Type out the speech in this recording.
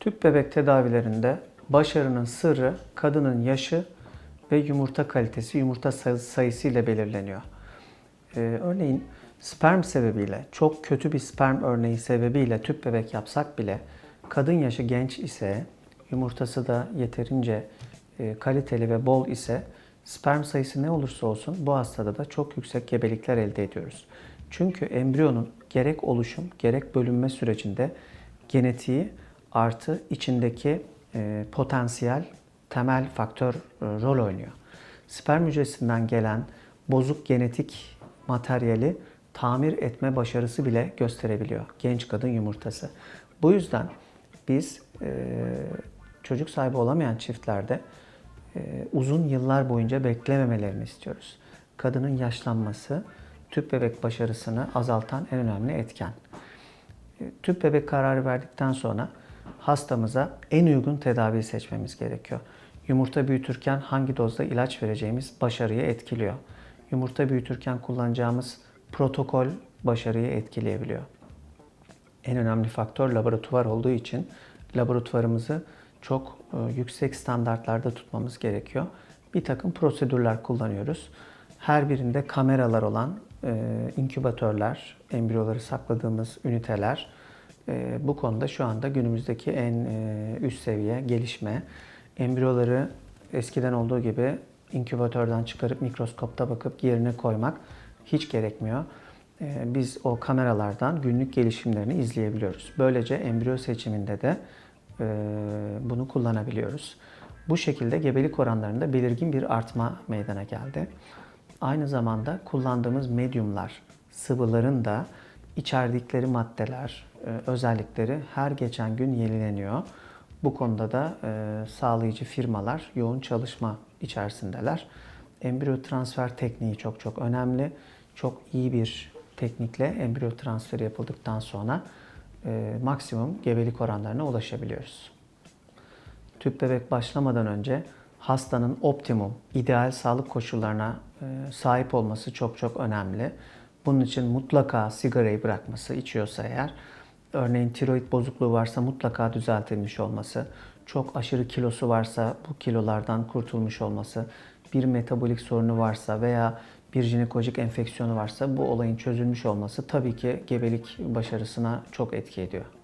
Tüp bebek tedavilerinde başarının sırrı kadının yaşı ve yumurta kalitesi, yumurta say- sayısı ile belirleniyor. Ee, örneğin sperm sebebiyle, çok kötü bir sperm örneği sebebiyle tüp bebek yapsak bile kadın yaşı genç ise, yumurtası da yeterince e, kaliteli ve bol ise sperm sayısı ne olursa olsun bu hastada da çok yüksek gebelikler elde ediyoruz. Çünkü embriyonun gerek oluşum gerek bölünme sürecinde genetiği artı içindeki e, potansiyel temel faktör e, rol oynuyor. Sperm hücresinden gelen bozuk genetik materyali tamir etme başarısı bile gösterebiliyor genç kadın yumurtası. Bu yüzden biz e, çocuk sahibi olamayan çiftlerde e, uzun yıllar boyunca beklememelerini istiyoruz. Kadının yaşlanması tüp bebek başarısını azaltan en önemli etken. E, Tüp bebek kararı verdikten sonra hastamıza en uygun tedaviyi seçmemiz gerekiyor. Yumurta büyütürken hangi dozda ilaç vereceğimiz başarıyı etkiliyor. Yumurta büyütürken kullanacağımız protokol başarıyı etkileyebiliyor. En önemli faktör laboratuvar olduğu için laboratuvarımızı çok e, yüksek standartlarda tutmamız gerekiyor. Bir takım prosedürler kullanıyoruz. Her birinde kameralar olan e, inkübatörler, embriyoları sakladığımız üniteler. E, bu konuda şu anda günümüzdeki en e, üst seviye gelişme. Embriyoları eskiden olduğu gibi inkübatörden çıkarıp mikroskopta bakıp yerine koymak hiç gerekmiyor. E, Biz o kameralardan günlük gelişimlerini izleyebiliyoruz. Böylece embriyo seçiminde de e, bunu kullanabiliyoruz. Bu şekilde gebelik oranlarında belirgin bir artma meydana geldi. Aynı zamanda kullandığımız medyumlar, sıvıların da içerdikleri maddeler, e, özellikleri her geçen gün yenileniyor. Bu konuda da e, sağlayıcı firmalar yoğun çalışma içerisindeler. Embriyo transfer tekniği çok çok önemli. Çok iyi bir teknikle embriyo transferi yapıldıktan sonra e, maksimum gebelik oranlarına ulaşabiliyoruz. Tüp bebek başlamadan önce hastanın optimum, ideal sağlık koşullarına sahip olması çok çok önemli. Bunun için mutlaka sigarayı bırakması, içiyorsa eğer, örneğin tiroid bozukluğu varsa mutlaka düzeltilmiş olması, çok aşırı kilosu varsa bu kilolardan kurtulmuş olması, bir metabolik sorunu varsa veya bir jinekolojik enfeksiyonu varsa bu olayın çözülmüş olması tabii ki gebelik başarısına çok etki ediyor.